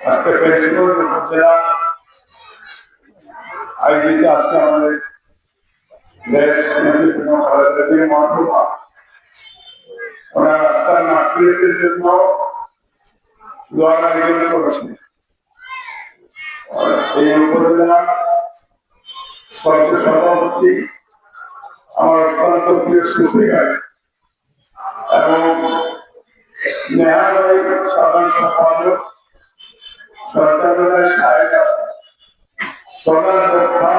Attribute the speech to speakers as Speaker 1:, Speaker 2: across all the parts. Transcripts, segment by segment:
Speaker 1: আজকে ফেঞ্চুগঞ্জ উপজেলা আয়োজিত আজকে আমাদের দেশ নীতিপূর্ণ ভারতের মহকুমা ওনার আত্মার নাফিয়তের জন্য দোয়ার আয়োজন আমার অত্যন্ত প্রিয় সুফিকার এবং নেহাবাই সাধারণ সম্পাদক সরকারের সাহেব প্রধান বক্তা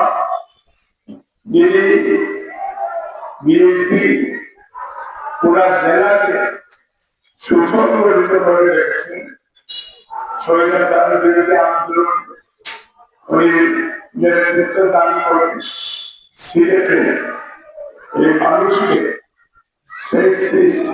Speaker 1: জেলাকে সুসংগঠিত করে রেখেছেন স্বৈরাচারের বিরুদ্ধে আন্দোলন উনি নেতৃত্ব দান করেন সিলেটে মানুষকে সেই সৃষ্টি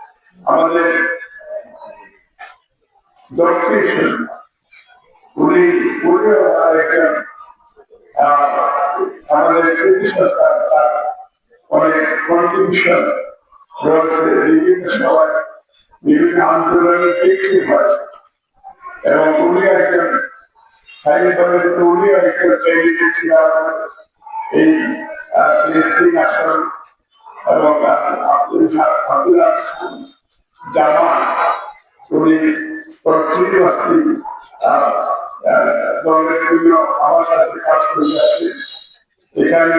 Speaker 1: আমাদের দক্ষিণ উনি উনিও আরেকজন আহ, আমাদের সরকার তার অনেক কন্ট্রিবিউশন রয়েছে বিভিন্ন সময় বিভিন্ন আন্দোলনে বিক্রি হয়েছে এবং এই আব্দুল্লাহ উনি কন্টিনিউয়াসলি দলের জন্য আমার সাথে কাজ করে যাচ্ছে এখানে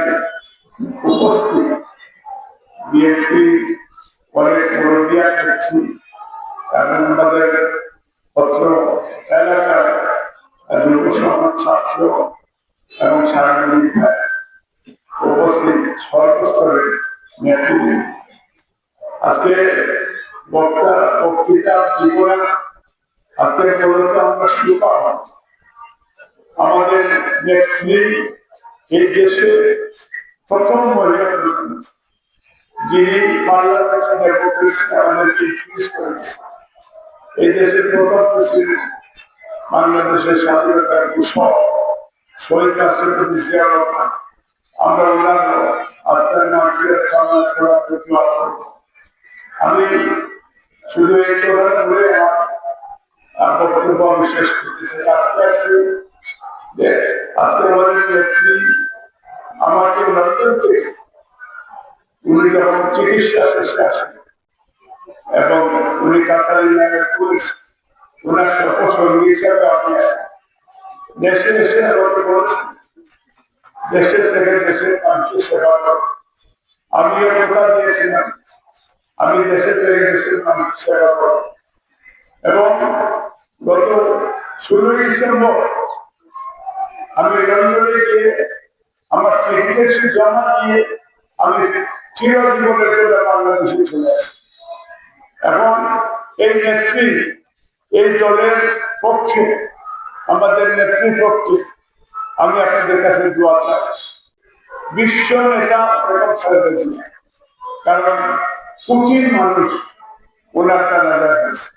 Speaker 1: উপস্থিত বিএনপি অনেক মুরব্বিয়া দেখছি। এবং আমাদের পত্র এলাকার যুব সমাজ ছাত্র এবং সারাদিন উপস্থিত সর্বস্তরের নেতৃবৃন্দ। আজকে বক্তা বক্তৃতা জীবনা আজকে মূলত আমরা শুরু পাব আমাদের নেত্রী এই দেশে প্রথম মহিলা যিনি পার্লামেন্টে ডেমোক্রেসি আমাদেরকে ইন্ট্রোডিউস করেছেন। এই দেশের প্রথম প্রেসিডেন্ট বাংলাদেশের স্বাধীনতার ঘোষক শহীদ রাষ্ট্রপতি জিয়া আমরা অন্যান্য আত্মার ফিরত কামনা করার করব। আমি শুধু এই আমার বক্তব্য আমি শেষ করতে চাই। আজকে আসছি আজকে আমাদের নেত্রী আমাকে লন্ডন থেকে উনি যখন চিকিৎসা শেষে আসেন এবং উনি কাতারি লাইনের পুলিশ ওনার আমি আছি। দেশে দেশের দেশের মানুষের সেবা আমিও কথা দিয়েছিলাম। আমি দেশে থেকে দেশের মানুষের সেবা এবং গত ষোলোই ডিসেম্বর আমি লন্ডনে গিয়ে আমার সিটিজেনশিপ জমা দিয়ে আমি চিরজীবনের জন্য বাংলাদেশে চলে আসি। এবং এই নেত্রী, এই দলের পক্ষে, আমাদের নেত্রীর পক্ষে আমি আপনাদের কাছে দোয়া চাই। বিশ্ব নেতা এবং খালেদা জিয়া। কারণ কোটির মানুষ, ওনার টানা হয়েছে।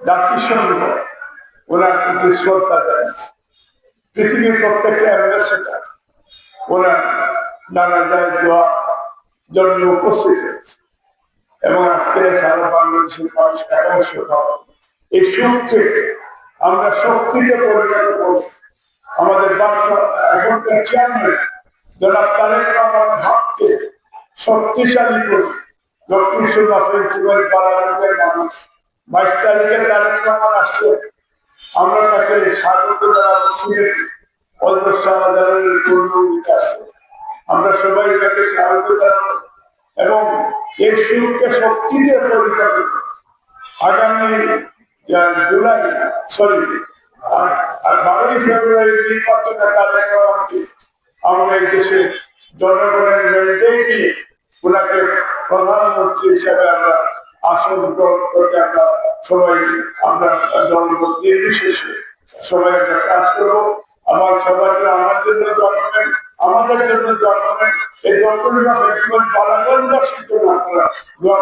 Speaker 1: জাতিসংঘ, ওনার প্রতি শ্রদ্ধা জানিয়েছে পৃথিবীর প্রত্যেকটা অ্যাম্বাসেডার, ওনার নানা যায় জন্য উপস্থিত হয়েছে। এবং আজকে সারা বাংলাদেশের মানুষ একাংশ এই শক্তি আমরা শক্তিতে পরিণত করি আমাদের এখনকার চেয়ারম্যান জনাব তারেক হাতকে শক্তিশালী করে দক্ষিণ পার্লামেন্টের মানুষ, বাইশ তারিখে তারেক রহমান আসছে। আমরা তাকে স্বাগত জানাব অল্প আমরা সবাই তাকে এবং এই শক্তিতে। আগামী জুলাই সরি আর বারোই ফেব্রুয়ারি নির্বাচনের তারিখ আমরা এই দেশে জনগণের ম্যান্ডেট দিয়ে ওনাকে প্রধানমন্ত্রী হিসেবে আমরা আসন গ্রহণ করতে আমরা সবাই আমরা দলমত নির্বিশেষে সবাই একটা কাজ করব। আমার সবাইকে আমার জন্য জন্মেন আমাদের জন্য জন্মেন এই দলগুলো জীবন পালাগঞ্জবাসীর জন্য আপনারা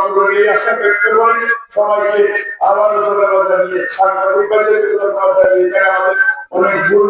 Speaker 1: করবেন এই আশা ব্যক্ত করেন সবাইকে আবারও ধন্যবাদ জানিয়ে সাংবাদিক ধন্যবাদ জানিয়ে এখানে আমাদের অনেক ভুল